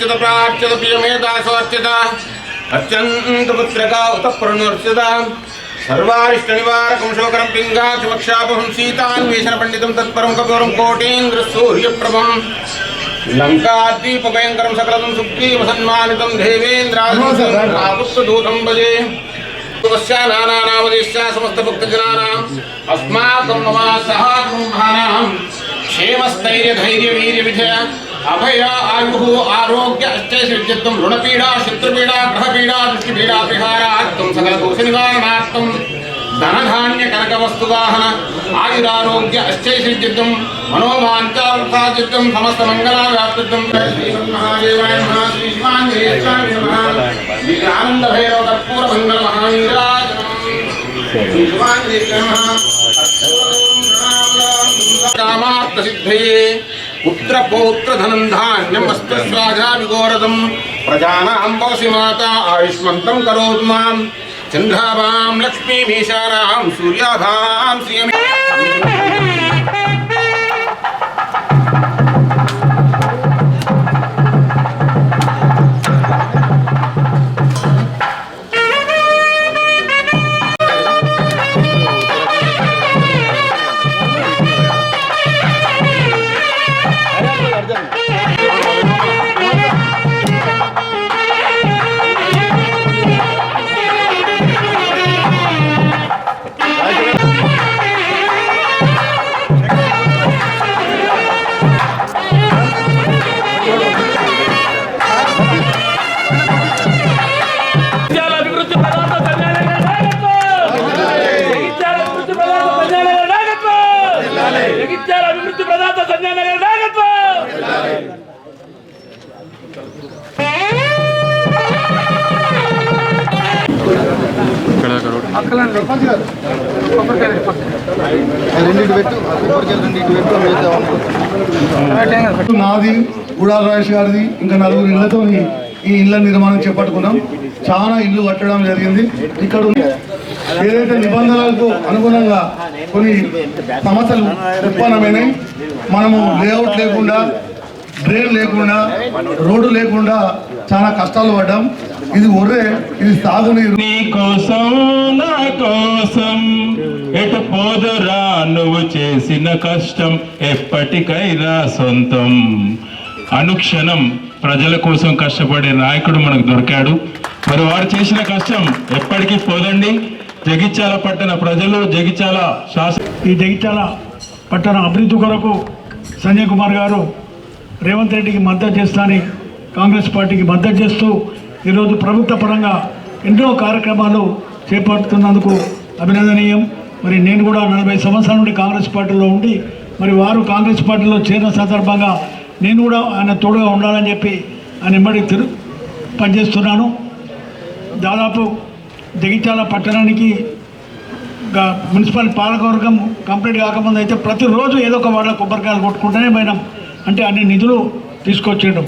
अर्चित प्रार्चित प्रियमे दासोर्चित। अत्यंत पुत्रका उत प्रणोर्चित सर्वारिष्ट निवारकं शोकरं पिङ्गाक्षमक्षापहं सीतान्वेषण पण्डितं तत्परं कपिवरं कोटीन्द्रसूर्यप्रभं लङ्काद्वीपभयङ्करं सकलं सुग्रीवसन्मानितं देवेन्द्रागुप्तदूतं भजे। नानानामदेश्या समस्तभक्तजनानाम् अस्माकं मम सह ब्रह्माणां क्षेमस्थैर्यधैर्यवीर्यविधय अभय आयु आरोग्य अश्चैशुचित्वं ऋणपीडा, शत्रुपीडा गृहपीडा दृष्टिपीडा विहारार्थं सकलदोषनिवारणार्थं धनधान्यकनकवस्तुवाहन, आयुरारोग्य अश्चैशुचित्वं मनोमान्तावृथाचित्वं समस्तमङ्गलाव्याप्तित्वं श्रीमन्महादेवाय नमः श्रीशिवाङ्गेश्वराय नमः। श्रीआनन्दभैरवकर्पूरमङ्गलमहावीराजनम् श्रीशिवाङ्गेश्वर पुत्र पौत्र धनं धान्यम वस्तुस्वाजा विगोरदम प्रजानां भवसि माता, आयुष्मन्तं करोतु माँ चन्द्राभां लक्ष्मीमीशारां सूर्याभां श्रियमे జగిత్యాల అభివృద్ధి ప్రదాత సంజయ్ నాయకత్వం. నాది గుడాల రాజేష్ గారిది ఇంకా నలుగురు ఇళ్ళతో ఈ ఇళ్ళ నిర్మాణం చేపట్టుకున్నాం. చాలా ఇల్లు కట్టడం జరిగింది. ఇక్కడ ఏదైతే నిబంధనలకు అనుగుణంగా కొన్ని సమస్యలు ఉత్పన్నమైనవి మనము లేఅవుట్ లేకుండా డ్రైన్ లేకుండా రోడ్డు లేకుండా చాలా కష్టాలు పడ్డాం. ఇది ఒర్రే ఇది సాగునీరు. నీ కోసం నా కోసం ఎటు పోదురా నువ్వు చేసిన కష్టం? ఎప్పటికైనా సొంతం. అనుక్షణం ప్రజల కోసం కష్టపడే నాయకుడు మనకు దొరికాడు. మరి వారు చేసిన కష్టం ఎప్పటికీ పోదండి. జగిత్యాల పట్టణ ప్రజలు జగిత్యాల శాసన ఈ జగిత్యాల పట్టణ అభివృద్ధి కొరకు సంజయ్ కుమార్ గారు రేవంత్ రెడ్డికి మద్దతు చేస్తానని కాంగ్రెస్ పార్టీకి మద్దతు చేస్తూ ఈరోజు ప్రభుత్వ పరంగా ఎన్నో కార్యక్రమాలు చేపడుతున్నందుకు అభినందనీయం. మరి నేను కూడా నలభై సంవత్సరాల నుండి కాంగ్రెస్ పార్టీలో ఉండి మరి వారు కాంగ్రెస్ పార్టీలో చేరిన సందర్భంగా నేను కూడా ఆయన తోడుగా ఉండాలని చెప్పి ఆయన ఇమ్మడి తిరు పనిచేస్తున్నాను. దాదాపు జగిత్యాల పట్టణానికి మున్సిపల్ పాలకవర్గం కంప్లీట్ కాకముందు అయితే ప్రతిరోజు ఏదో ఒక వాళ్ళ కొబ్బరికాయలు కొట్టుకుంటూనే పోయినాం. అంటే అన్ని నిధులు తీసుకొచ్చేయడం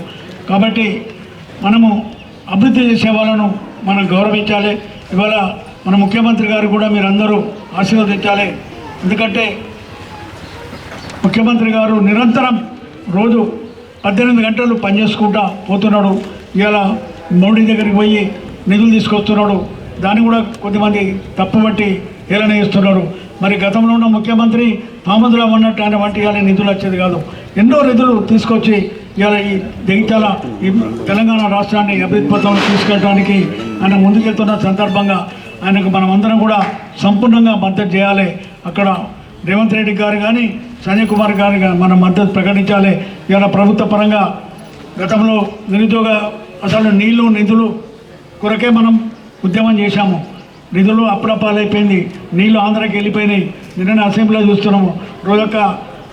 కాబట్టి మనము అభివృద్ధి చేసే వాళ్ళను మనం గౌరవించాలి. ఇవాళ మన ముఖ్యమంత్రి గారు కూడా మీరందరూ ఆశీర్వదించాలి. ఎందుకంటే ముఖ్యమంత్రి గారు నిరంతరం రోజు పద్దెనిమిది గంటలు పనిచేసుకుంటా పోతున్నాడు. ఇవాళ మోడీ దగ్గరికి పోయి నిధులు తీసుకొస్తున్నాడు. దాన్ని కూడా కొద్దిమంది తప్పుబట్టి హేళన చేస్తున్నారు. మరి గతంలో ఉన్న ముఖ్యమంత్రి మామూలుగా ఉన్నట్టు ఆయన వంటి ఇవాళ నిధులు వచ్చేది కాదు. ఎన్నో నిధులు తీసుకొచ్చి ఇవాళ ఈ జగిత్యాల ఈ తెలంగాణ రాష్ట్రాన్ని అభివృద్ధి పథంలో తీసుకెళ్ళడానికి ఆయన ముందుకెళ్తున్న సందర్భంగా ఆయనకు మనమందరం కూడా సంపూర్ణంగా మద్దతు చేయాలి. అక్కడ రేవంత్ రెడ్డి గారు కానీ సంజయ్ కుమార్ గారికి మన మద్దతు ప్రకటించాలి. ఇవాళ ప్రభుత్వ పరంగా గతంలో నిరుద్యోగ అసలు నీళ్ళు నిధులు కొరకే మనం ఉద్యమం చేశాము. నిధులు అప్పుడప్పాలైపోయింది నీళ్ళు ఆంధ్రాకి వెళ్ళిపోయినాయి. నిన్న అసెంబ్లీలో చూస్తున్నాము. రోజొక్క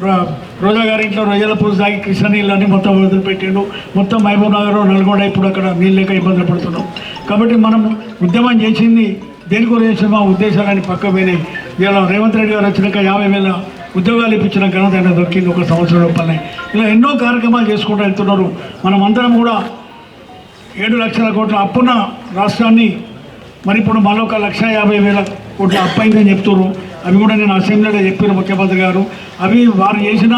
రో- రోజా గారి ఇంట్లో రొయ్యల పూజ తాగి కృష్ణ నీళ్ళు అన్ని మొత్తం వదిలిపెట్టిండు. మొత్తం మహబూబ్ నగర్ నల్గొండ ఇప్పుడు అక్కడ నీళ్ళు లేక ఇబ్బందులు పడుతున్నాం. కాబట్టి మనం ఉద్యమం చేసింది దేని గురించి మా ఉద్దేశాలని పక్క పోయినాయి. ఇలా రేవంత్ రెడ్డి గారు వచ్చినాక యాభై వేల ఉద్యోగాలు ఇప్పించిన ఘనత ఆయన దొరికింది ఒక సంవత్సరం రూపాయలే ఇలా ఎన్నో కార్యక్రమాలు చేసుకుంటూ వెళ్తున్నారు. మనం అందరం కూడా ఏడు లక్షల కోట్ల అప్పున్న రాష్ట్రాన్ని మరి ఇప్పుడు మరొక లక్ష యాభై వేల కోట్ల అప్పైందని చెప్తున్నారు. అవి కూడా నేను అసెంబ్లీలో చెప్పిన ముఖ్యమంత్రి గారు. అవి వారు చేసిన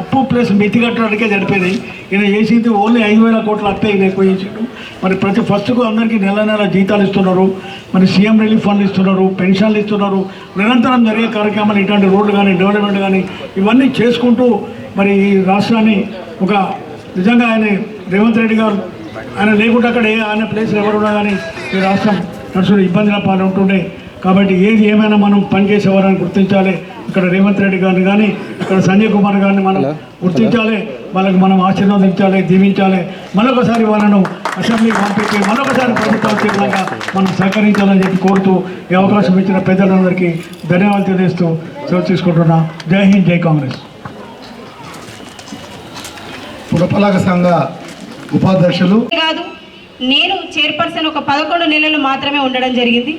అప్పు ప్లస్ మితి కట్టడానికే జరిపేది. ఈయన చేసింది ఓన్లీ ఐదు వేల కోట్ల అప్పే ఈయన ఎక్కువ చేసిండు. మరి ప్రతి ఫస్ట్కు అందరికీ నెల నెల జీతాలు ఇస్తున్నారు. మరి సీఎం రిలీఫ్ ఫండ్లు ఇస్తున్నారు పెన్షన్లు ఇస్తున్నారు. నిరంతరం జరిగే కార్యక్రమాలు ఇటువంటి రోడ్లు కానీ డెవలప్మెంట్ కానీ ఇవన్నీ చేసుకుంటూ మరి ఈ రాష్ట్రాన్ని ఒక నిజంగా ఆయన రేవంత్ రెడ్డి గారు ఆయన లేకుండా అక్కడ ఏ ఆయన ప్లేస్ ఎవరున్నా కానీ ఈ రాష్ట్రం నడుచుడు ఇబ్బందుల పాలు ఉంటుండే కాబట్టి ఏది ఏమైనా మనం పనిచేసేవారని గుర్తించాలి. ఇక్కడ రేవంత్ రెడ్డి గారిని కానీ ఇక్కడ సంజయ్ కుమార్ గారిని మనం గుర్తించాలి వాళ్ళకి మనం ఆశీర్వదించాలి దీవించాలి. మరొకసారి వాళ్ళను అసెంబ్లీకి పంపించి మరొకసారి ప్రభుత్వం తీవ్రంగా మనం సహకరించాలని చెప్పి కోరుతూ ఈ అవకాశం ఇచ్చిన పెద్దలందరికీ ధన్యవాదాలు తెలియజేస్తూ సెలవు తీసుకుంటున్నా. జై హింద్ జై కాంగ్రెస్. పురపాలక సంఘ ఉపాధ్యక్షులు. కాదు. నేను చైర్పర్సన్ ఒక పదకొండు నెలలు మాత్రమే ఉండడం జరిగింది.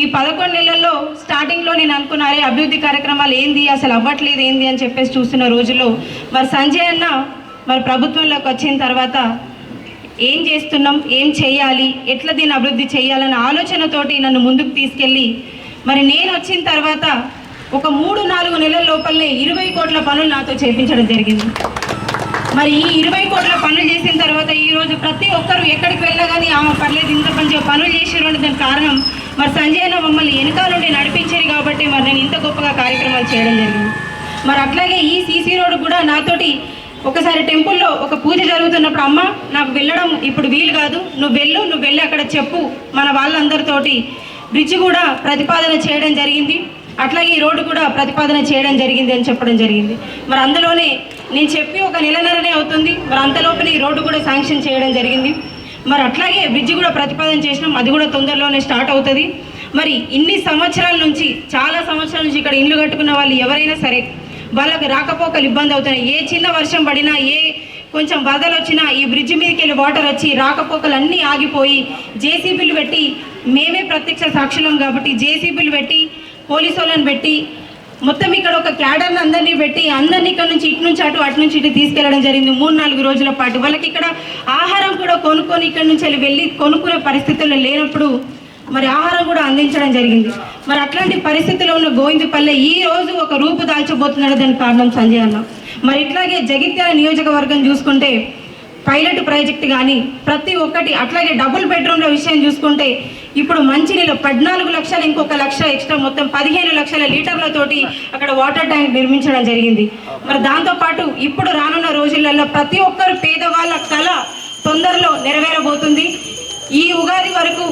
ఈ పదకొండు నెలల్లో స్టార్టింగ్లో నేను అనుకున్నారే అభివృద్ధి కార్యక్రమాలు ఏంది అసలు అవ్వట్లేదు ఏంది అని చెప్పేసి చూస్తున్న రోజుల్లో మరి సంజయ్ అన్న మరి ప్రభుత్వంలోకి వచ్చిన తర్వాత ఏం చేస్తున్నాం ఏం చేయాలి ఎట్లా దీన్ని అభివృద్ధి చేయాలన్న ఆలోచనతోటి నన్ను ముందుకు తీసుకెళ్ళి మరి నేను వచ్చిన తర్వాత ఒక మూడు నాలుగు నెలల లోపలనే ఇరవై కోట్ల పనులు నాతో చేపించడం జరిగింది. మరి ఈ ఇరవై కోట్ల పనులు చేసిన తర్వాత ఈ రోజు ప్రతి ఒక్కరు ఎక్కడికి వెళ్ళినా కానీ ఆమె పర్లేదు ఇంత మంచిగా పనులు చేసారు అంటే దానికి కారణం. మరి సంజయ్ అన్న మమ్మల్ని వెనకాల నుండి నడిపించారు కాబట్టి మరి నేను ఇంత గొప్పగా కార్యక్రమాలు చేయడం జరిగింది. మరి అట్లాగే ఈ సీసీ రోడ్ కూడా నాతోటి ఒకసారి టెంపుల్లో ఒక పూజ జరుగుతున్నప్పుడు అమ్మ నాకు వెళ్ళడం ఇప్పుడు వీలు కాదు నువ్వు వెళ్ళు నువ్వు వెళ్ళి అక్కడ చెప్పు మన వాళ్ళందరితోటి బ్రిడ్జ్ కూడా ప్రతిపాదన చేయడం జరిగింది. అట్లాగే ఈ రోడ్డు కూడా ప్రతిపాదన చేయడం జరిగింది అని చెప్పడం జరిగింది. మరి అందులోనే నేను చెప్పి ఒక నెలన్నరనే అవుతుంది. మరి అంతలోపల ఈ రోడ్డు కూడా శాంక్షన్ చేయడం జరిగింది. మరి అట్లాగే బ్రిడ్జ్ కూడా ప్రతిపాదన చేసినాం. అది కూడా తొందరలోనే స్టార్ట్ అవుతుంది. మరి ఇన్ని సంవత్సరాల నుంచి చాలా సంవత్సరాల నుంచి ఇక్కడ ఇల్లు కట్టుకున్న వాళ్ళు ఎవరైనా సరే వాళ్ళకు రాకపోకలు ఇబ్బంది అవుతున్నాయి. ఏ చిన్న వర్షం పడినా ఏ కొంచెం వరదలు వచ్చినా ఈ బ్రిడ్జ్ మీదకి వెళ్ళి వాటర్ వచ్చి రాకపోకలు అన్నీ ఆగిపోయి జేసీబీలు పెట్టి మేమే ప్రత్యక్ష సాక్షులం కాబట్టి జేసీబీలు పెట్టి పోలీసు వాళ్ళని పెట్టి మొత్తం ఇక్కడ ఒక క్యాడర్ని అందరినీ పెట్టి అందరినీ ఇక్కడ నుంచి ఇటు నుంచి అటు అటు నుంచి ఇటు తీసుకెళ్ళడం జరిగింది. మూడు నాలుగు రోజుల పాటు వాళ్ళకి ఇక్కడ ఆహారం కూడా కొనుక్కొని ఇక్కడ నుంచి వెళ్ళి వెళ్ళి కొనుక్కునే పరిస్థితుల్లో లేనప్పుడు మరి ఆహారం కూడా అందించడం జరిగింది. మరి అట్లాంటి పరిస్థితిలో ఉన్న గోవిందపల్లె ఈ రోజు ఒక రూపు దాల్చబోతున్నాడు. దానికి కారణం సంజయ్ అన్న. మరి ఇట్లాగే జగిత్యాల నియోజకవర్గం చూసుకుంటే పైలట్ ప్రాజెక్ట్ కానీ ప్రతి ఒక్కటి అట్లాగే డబుల్ బెడ్రూమ్ల విషయం చూసుకుంటే ఇప్పుడు మంచినీళ్ళు పద్నాలుగు లక్షలు ఇంకొక లక్ష ఎక్స్ట్రా మొత్తం పదిహేను లక్షల లీటర్లతోటి అక్కడ వాటర్ ట్యాంక్ నిర్మించడం జరిగింది. మరి దాంతోపాటు ఇప్పుడు రానున్న రోజులలో ప్రతి ఒక్కరు పేదవాళ్ళ కళ తొందరలో నెరవేరబోతుంది. ఈ ఉగాది వరకు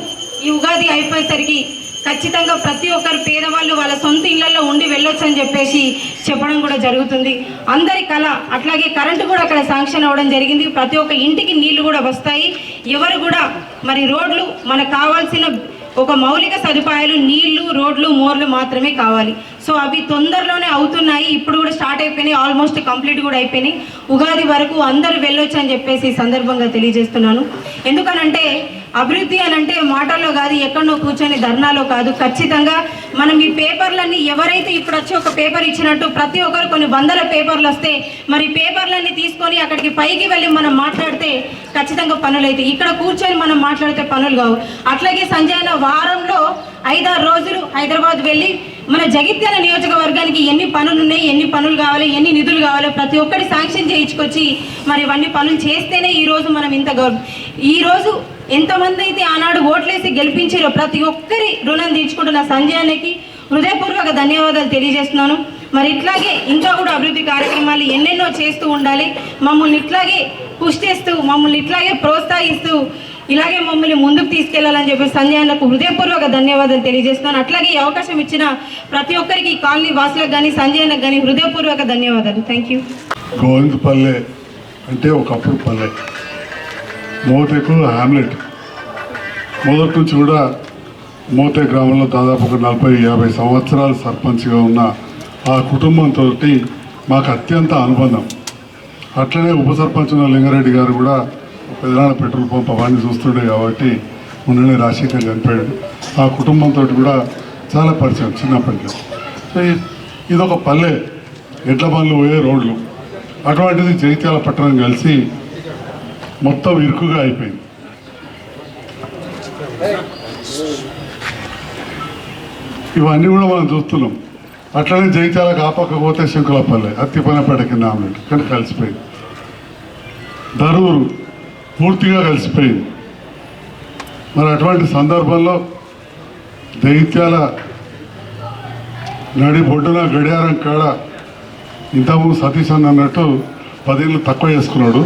ఈ ఉగాది అయిపోయేసరికి ఖచ్చితంగా ప్రతి ఒక్కరు పేదవాళ్ళు వాళ్ళ సొంత ఇళ్ళలో ఉండి వెళ్ళొచ్చు అని చెప్పేసి చెప్పడం కూడా జరుగుతుంది. అందరి కళ అట్లాగే కరెంటు కూడా అక్కడ శాంక్షన్ అవ్వడం జరిగింది. ప్రతి ఒక్క ఇంటికి నీళ్ళు కూడా వస్తాయి. ఎవరు కూడా మరి రోడ్లు మనకు కావాల్సిన ఒక మౌలిక సదుపాయాలు నీళ్ళు రోడ్లు మోర్లు మాత్రమే కావాలి. సో అవి తొందరలోనే అవుతున్నాయి. ఇప్పుడు కూడా స్టార్ట్ అయిపోయినాయి. ఆల్మోస్ట్ కంప్లీట్ కూడా అయిపోయినాయి. ఉగాది వరకు అందరూ వెళ్ళొచ్చు అని చెప్పేసి ఈ సందర్భంగా తెలియజేస్తున్నాను. ఎందుకనంటే అభివృద్ధి అని అంటే మాటల్లో కాదు ఎక్కడో కూర్చొని ధర్నాలో కాదు. ఖచ్చితంగా మనం ఈ పేపర్లన్నీ ఎవరైతే ఇప్పుడు వచ్చి ఒక పేపర్ ఇచ్చినట్టు ప్రతి ఒక్కరు కొన్ని వందల పేపర్లు వస్తే మరి పేపర్లన్నీ తీసుకొని అక్కడికి పైకి వెళ్ళి మనం మాట్లాడితే ఖచ్చితంగా పనులు అయితే ఇక్కడ కూర్చొని మనం మాట్లాడితే పనులు కావు. అట్లాగే సంజయ్ వారంలో ఐదారు రోజులు హైదరాబాద్ వెళ్ళి మన జగిత్యాల నియోజకవర్గానికి ఎన్ని పనులు ఉన్నాయి ఎన్ని పనులు కావాలి ఎన్ని నిధులు కావాలో ప్రతి ఒక్కటి శాంక్షన్ చేయించుకొచ్చి మరి ఇవన్నీ పనులు చేస్తేనే ఈరోజు మనం ఇంత గౌరవం ఈరోజు ఎంతమంది అయితే ఆనాడు ఓట్లేసి గెలిపించారో ప్రతి ఒక్కరి రుణం తీర్చుకుంటున్న సంజయ్ అన్నకి హృదయపూర్వక ధన్యవాదాలు తెలియజేస్తున్నాను. మరి ఇట్లాగే ఇంకా కూడా అభివృద్ధి కార్యక్రమాలు ఎన్నెన్నో చేస్తూ ఉండాలి. మమ్మల్ని ఇట్లాగే పుష్ చేస్తూ మమ్మల్ని ఇట్లాగే ప్రోత్సహిస్తూ ఇలాగే మమ్మల్ని ముందుకు తీసుకెళ్ళాలని చెప్పి సంజయ్ అన్నకు హృదయపూర్వక ధన్యవాదాలు తెలియజేస్తున్నాను. అట్లాగే ఈ అవకాశం ఇచ్చిన ప్రతి ఒక్కరికి ఈ కాలనీ వాసులకు కానీ సంజయ్ అన్నకు కానీ హృదయపూర్వక ధన్యవాదాలు. థ్యాంక్ యూ గోవిందపల్లె అంటే ఒకప్పుడు పల్లె. మోతేకు హామ్లెట్. మొదటి నుంచి కూడా మోతే గ్రామంలో దాదాపు ఒక నలభై యాభై సంవత్సరాలు సర్పంచ్గా ఉన్న ఆ కుటుంబంతో మాకు అత్యంత అనుబంధం. అట్లనే ఉప సర్పంచ్ లింగారెడ్డి గారు కూడా పెదనాడ పెట్రోల్ పంప్ అవన్నీ చూస్తుండే కాబట్టి మొన్ననే రాజశేఖర్ చనిపోయాడు ఆ కుటుంబంతో కూడా చాలా పరిచయం చిన్నప్పటికే. సో ఇదొక పల్లె. ఎడ్ల బండ్లు పోయే రోడ్లు. అటువంటిది జైత్యాల పట్టణం కలిసి మొత్తం ఇరుకుగా అయిపోయింది. ఇవన్నీ కూడా మనం చూస్తున్నాం. అట్లనే జైత్యాలకు ఆపకపోతే శంకులపల్లె అత్తిపనపేట కింద ఆమ్లెట్ కానీ కలిసిపోయింది. ధరూరు. పూర్తిగా కలిసిపోయింది మరి అటువంటి సందర్భంలో దైత్యాల నడి బొడ్డున గడియారం కాడ ఇంతకుముందు సతీష్ అని అన్నట్టు పదేళ్ళు తక్కువ చేసుకున్నాడు.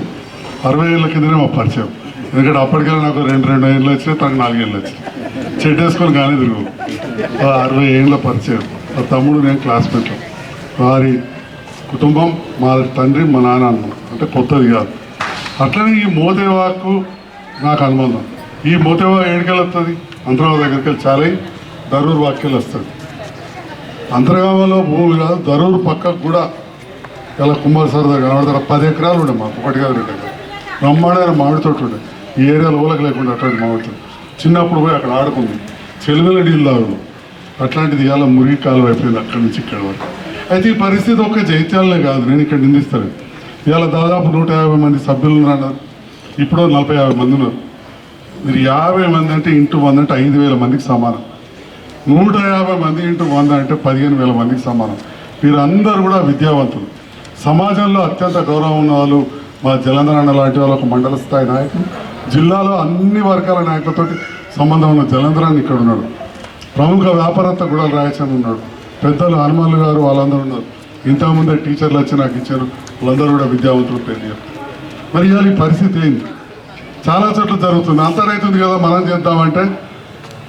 అరవై ఏళ్ళ కిందనే మా పరిచయం. ఎందుకంటే అప్పటికైనా నాకు రెండు రెండు ఏళ్ళు వచ్చినాయి తనకు నాలుగేళ్ళు వచ్చినాయి. చెట్టు వేసుకొని కానీ తిరుగు. ఆ అరవై ఏళ్ళ పరిచయం. మా తమ్ముడు నేను క్లాస్మేట్ వారి కుటుంబం మా తండ్రి మా నాన్న అంటే కొత్తది కాదు. అట్లనే ఈ మోదేవాకు నాకు అనుబంధం. ఈ మోతేవా ఏడుకెళ్ళి వస్తుంది అంతర్గామ దగ్గరికి వెళ్ళి చాలా ధరూర్ వాక్యలు వస్తుంది అంతర్గామలో భూమి కాదు దరూరు పక్కకు కూడా ఇలా కుమార్ సరదా కనబడతారు. పది ఎకరాలు ఉండే మాకు ఒకటి కాదు రెండు ఎకరాలు. బ్రహ్మాండమైన మామిడి తోట ఉండే. ఈ ఏరియాలో ఊలకు లేకుండా అటువంటి మామిడి తోట. చిన్నప్పుడు పోయి అక్కడ ఆడుకుంది. చెలుగుల నీళ్ళు తాగుడు. అట్లాంటిది ఇలా మురిగి కాలం అయిపోయింది అక్కడి నుంచి ఇక్కడ వరకు. అయితే ఈ పరిస్థితి ఒక్క జైత్యాలనే కాదు నేను ఇక్కడ నిందిస్తాను. ఇవాళ దాదాపు నూట యాభై మంది సభ్యులు ఉన్నారు. ఇప్పుడు నలభై యాభై మంది ఉన్నారు. మీరు యాభై మంది అంటే ఇంటూ వంద అంటే ఐదు వేల మందికి సమానం. నూట యాభై మంది ఇంటూ వంద అంటే పదిహేను వేల మందికి సమానం. వీరందరూ కూడా విద్యావంతులు. సమాజంలో అత్యంత గౌరవం ఉన్న వాళ్ళు మా జలంధరణ లాంటి వాళ్ళు ఒక మండల స్థాయి నాయకులు. జిల్లాలో అన్ని వర్గాల నాయకులతోటి సంబంధం ఉన్న జలంధరాన్ని ఇక్కడ ఉన్నాడు. ప్రముఖ వ్యాపారత్త కూడా రాయచంద్ర ఉన్నాడు. పెద్దలు హనుమాన్లు గారు వాళ్ళందరూ ఉన్నారు. ఇంతకుముందే టీచర్లు వచ్చి నాకు ఇచ్చారు. వాళ్ళందరూ కూడా విద్యావంతులు పెళ్ళి మరి ఇవాళ ఈ పరిస్థితి ఏంటి? చాలా చోట్ల జరుగుతుంది. అంతరైతుంది కదా మనం చేద్దామంటే?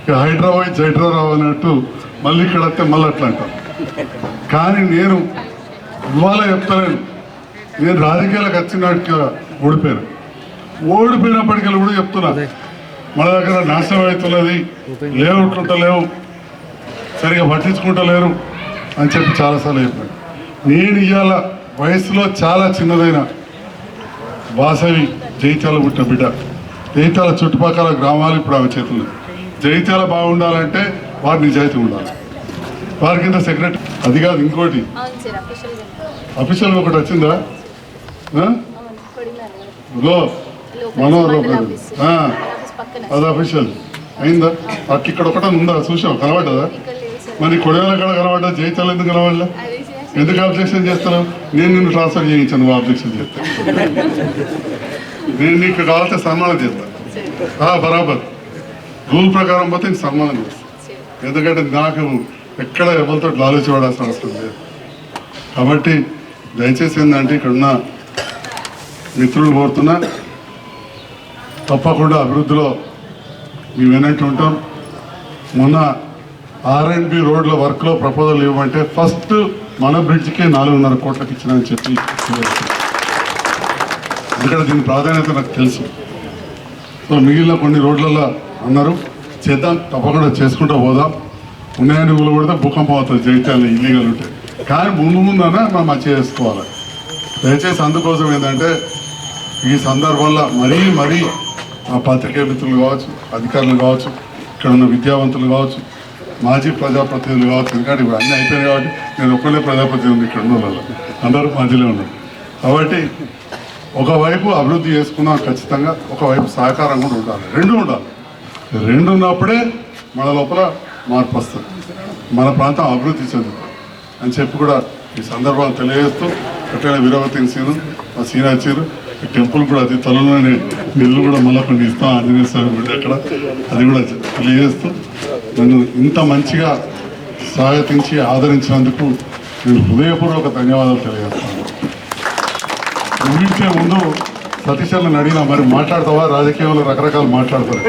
ఇక హైదరాబాద్ జైడ్రారావు అన్నట్టు మళ్ళీ ఇక్కడ వస్తే మళ్ళీ అట్లా అంటారు. కానీ నేను ఇవాళ చెప్తలేను. నేను రాజకీయాలకు వచ్చినట్టుగా ఓడిపోయాను. ఓడిపోయినప్పటికీ కూడా చెప్తున్నా. మన దగ్గర నాశనం అవుతున్నది. లేవుంటుంటలేవు సరిగా పట్టించుకుంటలేరు అని చెప్పి చాలాసార్లు చెప్పాను. నేను ఇవాళ వయసులో చాలా చిన్నదైన వాసవి జైత్యాల పుట్టిన బిడ్డ. జైత్యాల చుట్టుపక్కల గ్రామాలు ఇప్పుడు ఆమె చేతులు జైత్యాల బాగుండాలంటే వారి నిజాయితీ ఉండాలి. వారి కింద సెక్రటరీ అది కాదు ఇంకోటి. అఫీషియల్ ఒకటి వచ్చిందా? లో మనోహర్ అది అఫీషియల్ అయిందా? అక్కడ ఇక్కడ ఒకటి ఉందా? చూసాం కనబడ్డదా? మరి కొడేల కాడ కనబడ్డా? జైత్యాలు ఎందుకు కనబడలే? ఎందుకు అబ్జెక్షన్ చేస్తాను నేను నిన్ను ట్రాన్స్ఫర్ చేయించాను నువ్వు అబ్జెక్షన్ చేస్తా నేను నీకు కావాల్సిన సన్మానం చేస్తా. బరాబర్. రూల్ ప్రకారం పోతే నీకు సన్మానం చేస్తా. ఎందుకంటే నాకు ఎక్కడ ఎవరితో లాలూచి పడాల్సిన అవసరం లేదు. కాబట్టి దయచేసి ఏంటంటే ఇక్కడున్న మిత్రులు కోరుతున్నా తప్పకుండా అభివృద్ధిలో మేము వినట్టు ఉంటాం. మొన్న ఆర్ అండ్ బి రోడ్ల వర్క్లో ప్రపోజల్ ఇవ్వమంటే ఫస్ట్ మన బ్రిడ్జ్కే నాలుగున్నర కోట్లకు ఇచ్చినని చెప్పి ఎందుకంటే దీని ప్రాధాన్యత నాకు తెలుసు. సో మిగిలిన కొన్ని రోడ్లలో అన్నారు. చేద్దాం తప్పకుండా చేసుకుంటూ పోదాం. ఉన్నాయని ఊళ్ళు కూడా భూకంపం అవుతుంది జైత్యాలు ఇల్లీగల్ ఉంటాయి కానీ ముందు ముందన మనం మంచిగా చేసుకోవాలి. దయచేసి అందుకోసం ఏంటంటే ఈ సందర్భంలో మరీ మరీ ఆ పత్రికా మిత్రులు కావచ్చు అధికారులు కావచ్చు ఇక్కడ ఉన్న విద్యావంతులు కావచ్చు మాజీ ప్రజాప్రతినిధులు కావచ్చు ఎందుకంటే ఇవి అన్నీ అయిపోయినాయి కాబట్టి నేను ఒక్కడే ప్రజాప్రతినిధి ఇక్కడ ఉన్న వాళ్ళు అందరూ మధ్యలో ఉన్నారు. కాబట్టి ఒకవైపు అభివృద్ధి చేసుకున్నాం ఖచ్చితంగా ఒకవైపు సహకారం కూడా ఉండాలి. రెండు ఉండాలి. రెండు ఉన్నప్పుడే మన లోపల మార్పు వస్తుంది. మన ప్రాంతం అభివృద్ధి చెందుతుంది. అని చెప్పి కూడా ఈ సందర్భాలు తెలియజేస్తూ ఎట్లయినా వీరవతిని సీను మా సీన్ ఈ టెంపుల్ కూడా అది తలలోనే నిల్లు కూడా మళ్ళీ కొన్ని ఇస్తాం. ఆంజనేయ స్వామి అక్కడ. అది కూడా తెలియజేస్తూ నన్ను ఇంత మంచిగా స్వాగతించి ఆదరించినందుకు నేను హృదయపూర్వక ధన్యవాదాలు తెలియజేస్తాను ముగించే ముందు సతీష్ అన్న అడిగినా మరి మాట్లాడతావా? రాజకీయంలో రకరకాలు మాట్లాడతారు.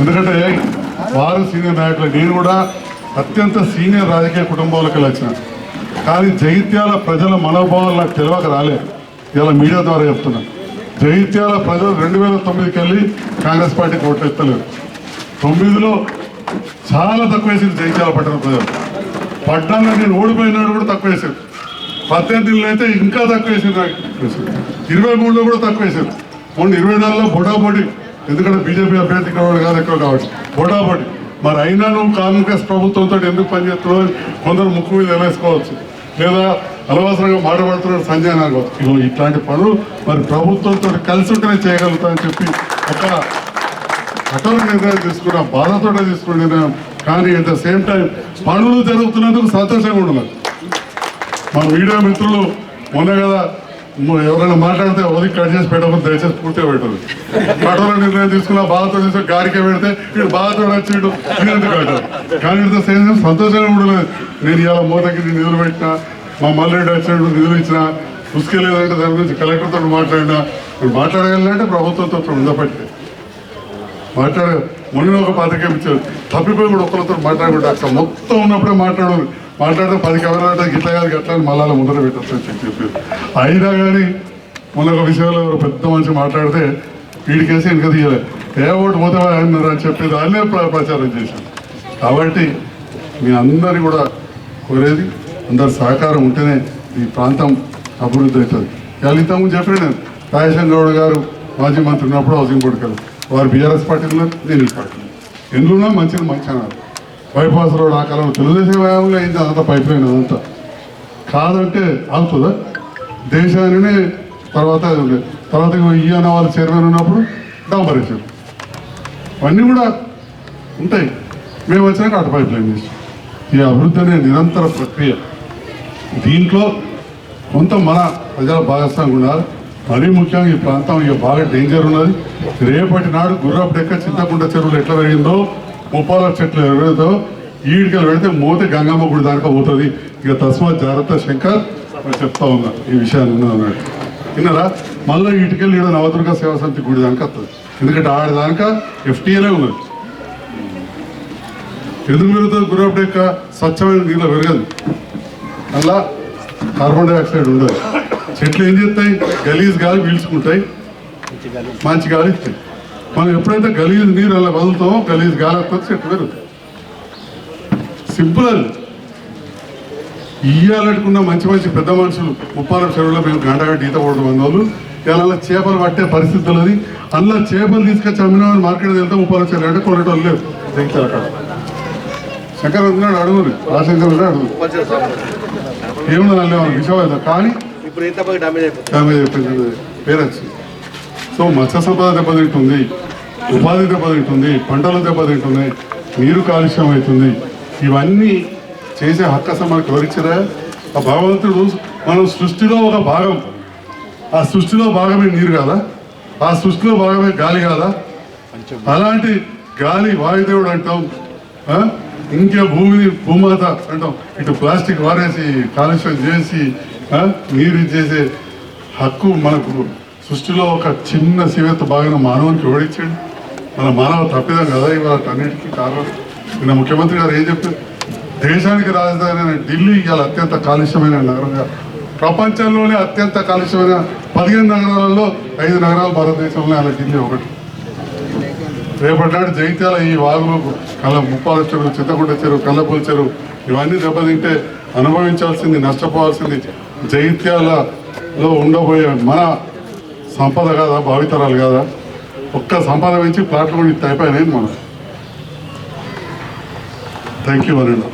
ఎందుకంటే వారు సీనియర్ నాయకులు నేను కూడా అత్యంత సీనియర్ రాజకీయ కుటుంబాలకు వచ్చిన కానీ జైత్యాల ప్రజల మనోభావాలు నాకు తెలియక రాలేదు. ఇలా మీడియా ద్వారా చెప్తున్నా. జైత్యాల ప్రజలు రెండు వేల తొమ్మిదికి వెళ్ళి కాంగ్రెస్ పార్టీకి ఓట్లు ఎత్తలేదు తొమ్మిదిలో చాలా తక్కువ వేసింది జైత్యాల పట్టణ ప్రజలు. పట్టణంలో నేను ఓడిపోయినాడు కూడా తక్కువ వేసారు పద్దెనిమిదిలో అయితే ఇంకా తక్కువ వేసారు ఇరవై మూడులో కూడా తక్కువ వేసారు మొన్న ఇరవై నాలుగులో బొటాబొటి ఎందుకంటే బీజేపీ అభ్యర్థి కావాలి కాదు ఎక్కువ కాబట్టి బొటాబొటి మరి అయినా నువ్వు కాంగ్రెస్ ప్రభుత్వంతో ఎందుకు పనిచేస్తున్నావు అని కొందరు ముక్కు మీద వేసుకోవచ్చు లేదా అనవసరంగా మాట్లాడుతున్నాడు సంజయ్ నాకు ఇట్లాంటి పనులు మరి ప్రభుత్వంతో కలిసి ఉంటేనే చేయగలుగుతా అని చెప్పి అక్కడ కఠోర నిర్ణయం తీసుకున్నా బాధతో తీసుకున్న నిర్ణయం కానీ అట్ ద సేమ్ టైం పనులు జరుగుతున్నందుకు సంతోషంగా ఉండాలి. మా మీడియా మిత్రులు మొన్న కదా ఎవరైనా మాట్లాడితే వదిలి కట్ చేసి పెట్టకపోతే దయచేసి పూర్తిగా పెట్టదు కఠోర నిర్ణయం తీసుకున్న బాధతో చేసి గారికే పెడితే వీడు బాధతో వచ్చిండు కట్టారు కానీ ఇంత సేమ్ సంతోషంగా ఉండలేదు నేను ఇలా మూతకి నిధులు పెట్టినా మా మల్లెడ్డి వచ్చినట్టు నిధులు ఇచ్చిన ఉసుకెళ్ళేదంటే దాని గురించి కలెక్టర్తో మాట్లాడినా మాట్లాడగలంటే ప్రభుత్వంతో ఉండబట్టి. మాట్లాడ. మొన్న ఒక పథకం ఇచ్చారు తప్పిపోయి కూడా ఒకరితో మాట్లాడకుండా అక్కడ మొత్తం ఉన్నప్పుడే మాట్లాడారు మాట్లాడితే పది కెమెరాలు గిట్ల కాదు గట్లా అని మళ్ళా ముందర పెట్టచ్చు చెప్పి చెప్పారు. అయినా కానీ మొన్న ఒక విషయంలో పెద్ద మనిషి మాట్లాడితే వీడికేసి వెనక తీయలే? ఏ ఓటు పోతే అన్నారు అని చెప్పి దాన్నే ప్ర- ప్రచారం చేశాను కాబట్టి మీ అందరి కూడా కోరేది అందరి సహకారం ఉంటేనే ఈ ప్రాంతం అభివృద్ధి అవుతుంది. ఇవాళ ఇంతకుముందు చెప్పాను నేను. రాజశేఖర గౌడ్ గారు మాజీ మంత్రి ఉన్నప్పుడు హౌసింగ్ బోర్డు కదా వారు బీఆర్ఎస్ పార్టీలో నేను ఈ పార్టీలో ఎందులో మంచిది మంచి అన్నారు బైపాస్ రోడ్ ఆ కాలంలో తెలుగుదేశం వ్యాయంలో అయింది అదంతా పైప్ లైన్ అదంతా. కాదంటే అవుతుందా దేశాన్ని తర్వాత తర్వాత ఈయన వాళ్ళు చైర్మన్ ఉన్నప్పుడు డాంబరేశ్వరం అన్నీ కూడా ఉంటాయి. మేము వచ్చినాక అటు పైప్ లైన్ చేసాం ఈ అభివృద్ధి అనే నిరంతర ప్రక్రియ. దీంట్లో కొంత మన ప్రజల భాగస్వామి ఉండాలి మరీ ముఖ్యంగా ఈ ప్రాంతం ఇక బాగా డేంజర్ ఉన్నది రేపటి నాడు గుర్రపు డెక్క చింతకుండ చెరువులు ఎట్లా పెరిగిందో ముప్పాల చెట్లు ఎవరితో ఈడికలు పెడితే మోతే గంగమ్మ గుడి దాకా పోతుంది. ఇక తస్మాత్ జాగ్రత్త శంకర్ అని చెప్తా ఉన్నా ఈ విషయాన్ని ఉన్నది అన్నాడు. విన్నారా? మళ్ళీ ఇటుకెళ్ళి ఈడ నవదుర్గ సేవా సమితి గుడి దానికి వస్తుంది. ఎందుకంటే ఆడదానిక ఎఫ్టీఏలే ఉన్నది. ఎందుకు పెరుగుతుంది గుర్రపు డెక్క? స్వచ్ఛమైన నీళ్ళు పెరగదు. అలా కార్బన్ డైఆక్సైడ్ ఉండదు. చెట్లు ఏం చేస్తాయి? గలీజ్ గాలి పీల్చుకుంటాయి. మంచి గాలి ఇస్తాయి మనం ఎప్పుడైతే గలీజ్ నీరు అలా వదులుతామో గలీజ్ గాలి వస్తుంది చెట్లు పెరుగుతాయి సింపుల్ అది. ఇయ్యాలనుకున్న మంచి మంచి పెద్ద మనుషులు ముప్పాల చెరువులో మేము గంటగట్టి ఈత కొడదు అన్న వాళ్ళు ఇలా చేపలు పట్టే పరిస్థితులు అది అందులో చేపలు తీసుకొచ్చి అమ్మిన మార్కెట్ వెళ్తే ముప్పాల చెరువు అంటే కొనటం లేదు అక్కడ శంకర్ ఉన్నాడు అడుగురు. ఆ శంకర్ అడుగురు. ఏమన్నా లేవు? విషయం కానీ ఇప్పుడు బాగా డామేజ్ అయిపోతుంది డ్యామేజ్ సో మత్స్య సంపద దెబ్బతింటుంది ఉపాధి దెబ్బతింటుంది పంటలు దెబ్బతింటున్నాయి నీరు కాలుష్యం అవుతుంది. ఇవన్నీ చేసే హక్కు అసలు మనకు ఎవరిచ్చారా? ఆ భగవంతుడు మనం సృష్టిలో ఒక భాగం. ఆ సృష్టిలో భాగమే నీరు కాదా? ఆ సృష్టిలో భాగమే గాలి కాదా? అలాంటి గాలి వాయుదేవుడు అంటాం. ఇంకా భూమిని భూమాత అంటాం. ఇటు ప్లాస్టిక్ వారేసి కాలుష్యం చేసి మీరు చేసే హక్కు మనకు సృష్టిలో ఒక చిన్న శివెత్త భాగం మానవునికి ఓడించాడు మన మానవ తప్పిదం కదా ఇవాళ అన్నిటికీ కారణం. నిన్న ముఖ్యమంత్రి గారు ఏం చెప్పారు? దేశానికి రాజధాని అయిన ఢిల్లీ ఇవాళ అత్యంత కాలుష్యమైన నగరంగా ప్రపంచంలోనే అత్యంత కాలుష్యమైన పదిహేను నగరాలలో ఐదు నగరాలు భారతదేశంలో అలా ఢిల్లీ ఒకటి. రేపటి నాడు జైత్యాల ఈ వాగులు కళ్ళ ముప్పాల చెరువు చింతకుంట చెరువు కళ్ళపూల చెరువు ఇవన్నీ దెబ్బతింటే అనుభవించాల్సింది నష్టపోవాల్సింది జైత్యాలలో ఉండబోయే మన సంపద కాదా భావితరాలు కాదా ఒక్క సంపద నుంచి ప్లాట్లు కూడా అయిపోయినాయి మనం థ్యాంక్ యూ అనండి